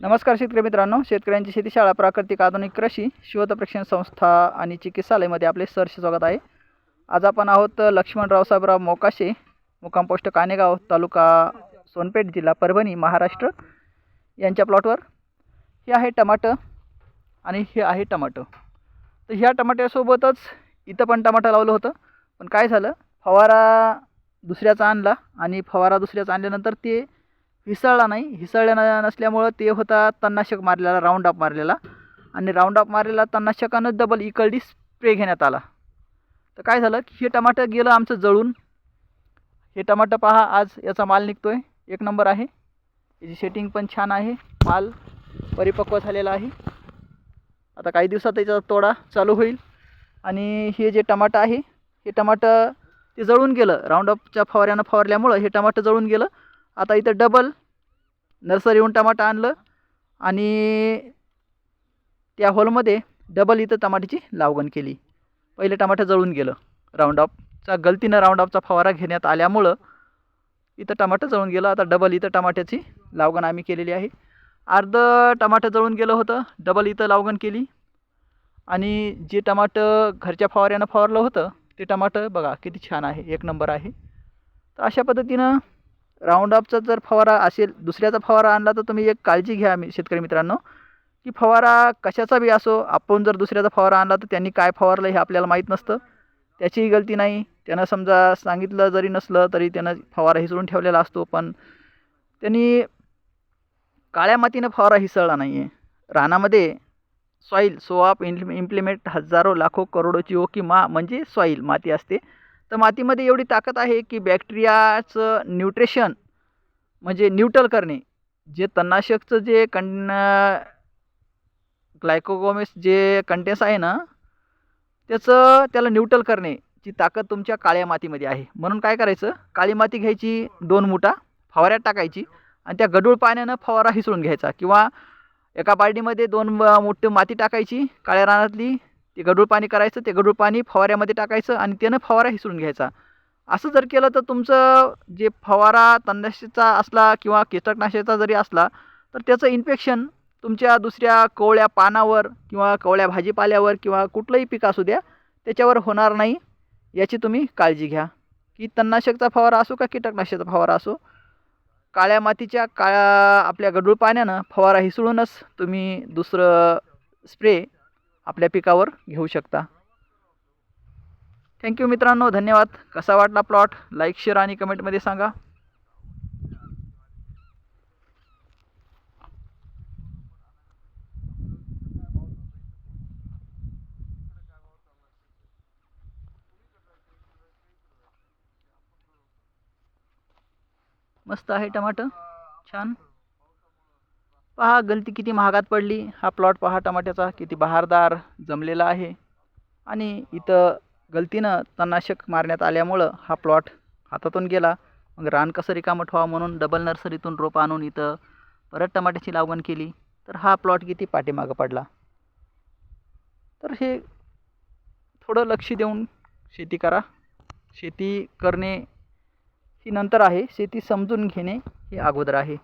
नमस्कार शेतकरी मित्रांनो शेतकऱ्यांची शेतीशाळा प्राकृतिक आधुनिक कृषी शिवत प्रशिक्षण संस्था आणि चिकित्सालयमध्ये आपले सहर्ष स्वागत आहे. आज आपण आहोत लक्ष्मण रावसाहेबराव मोकाशे मुक्काम पोस्ट कानेगाव तालुका सोनपेठ जिल्हा परभणी महाराष्ट्र. यांच्या प्लॉटवर हे आहे टमाटं आणि हे आहे टमाटं. तर ह्या टमाट्यासोबतच इथं पण टमाटं लावलं होतं पण काय झालं? फवारा दुसऱ्याचा आणला आणि फवारा दुसऱ्याचा आणल्यानंतर ते हिसळला नाही. हिसळल्या न नसल्यामुळं ते होता तणनाशक मारलेला राऊंड अप मारलेला. आणि राऊंड अप मारलेला तन्नाशकानं डबल इकडली स्प्रे घेण्यात आला. तर काय झालं की हे टमाटर गेलं आमचं जळून. हे टमाटर पहा आज याचा माल निघतो आहे एक नंबर आहे. याची सेटिंग पण छान आहे. माल परिपक्व झालेला आहे. आता काही दिवसात याचा तोडा चालू होईल. आणि हे जे टमाटर आहे हे टमाटर ते जळून गेलं. राऊंडअपच्या फवाऱ्यानं फवारल्यामुळं हे टमाटर जळून गेलं. आता इथं डबल नर्सरीहून टमाटर आणलं आणि त्या होलमध्ये डबल इथं टमाट्याची लावगण केली. पहिले टमाटर जळून गेलं राऊंड ऑफचा गलतीनं राऊंड ऑफचा फवारा घेण्यात आल्यामुळं इथं टमाटं जळून गेलं. आता डबल इथं टमाट्याची लावगण आम्ही केलेली आहे. अर्ध टमाटं जळून गेलं होतं डबल इथं लावगण केली. आणि जे टमाटं घरच्या फवाऱ्यानं फवारलं होतं ते टमाटं बघा किती छान आहे एक नंबर आहे. तर अशा पद्धतीनं राऊंडअपचा जर फवारा असेल दुसऱ्याचा फवारा आणला तर तुम्ही एक काळजी घ्या मी शेतकरी मित्रांनो की फवारा कशाचा बी असो आपण जर दुसऱ्याचा फवारा आणला तर त्यांनी काय फवारलं हे आपल्याला माहीत नसतं. त्याचीही गलती नाही. त्यानं समजा सांगितलं जरी नसलं तरी त्यानं फवारा हिसळून ठेवलेला असतो पण त्यांनी काळ्या मातीनं फवारा हिसळला नाही आहे रानामध्ये सॉईल सोआप इम्प्लि इम्प्लिमेंट हजारो लाखो करोडोची ओकी मा म्हणजे सॉईल माती असते. तर मातीमध्ये एवढी ताकद आहे की बॅक्टेरियाचं न्यूट्रिशन म्हणजे न्यूट्रल करणे जे तणनाशकचं जे कं ग्लायकोगोमिस जे कंटेन्स आहे ना त्याचं त्याला न्यूट्रल करण्याची ताकद तुमच्या काळ्या मातीमध्ये आहे. म्हणून काय करायचं? काळी माती घ्यायची दोन मुठा फवाऱ्यात टाकायची आणि त्या गडूळ पाण्यानं फवारा हिसळून घ्यायचा किंवा एका बाल्टीमध्ये दोन मोठी माती टाकायची काळ्या रानातली ते गडूळ पाणी करायचं ते गडूळ पाणी फवाऱ्यामध्ये टाकायचं आणि त्यानं फवारा हिसरून घ्यायचा. असं जर केलं तर तुमचं जे फवारा तणनाशकाचा असला किंवा कीटकनाशकाचा जरी असला तर त्याचं इन्फेक्शन तुमच्या दुसऱ्या कवळ्या पानावर किंवा कवळ्या भाजीपाल्यावर किंवा कुठलंही पीक असू द्या त्याच्यावर होणार नाही याची तुम्ही काळजी घ्या. की तणनाशकचा फवारा असो का कीटकनाशकाचा फवारा असो काळ्या मातीच्या काळ्या आपल्या गडूळ पाण्यानं फवारा हिसळूनच तुम्ही दुसरं स्प्रे आपल्या पिकावर घेऊ शकता. थँक्यू मित्रांनो धन्यवाद. कसा वाटला प्लॉट लाईक शेअर आणि कमेंटमध्ये सांगा. मस्त आहे टमाटर छान. पहा गलती किती महागात पडली. हा प्लॉट पहा टमाट्याचा किती बहारदार जमलेला आहे. आणि इथं गलतीनं तणनाशक मारण्यात आल्यामुळं हा प्लॉट हातातून गेला. मग रान कसं रिकामं ठेवा म्हणून डबल नर्सरीतून रोप आणून इथं परत टमाट्याची लागवण केली. तर हा प्लॉट किती पाठीमागं पडला? तर हे थोडं लक्ष देऊन शेती करा. शेती करणे ही नंतर आहे. शेती समजून घेणे हे अगोदर आहे.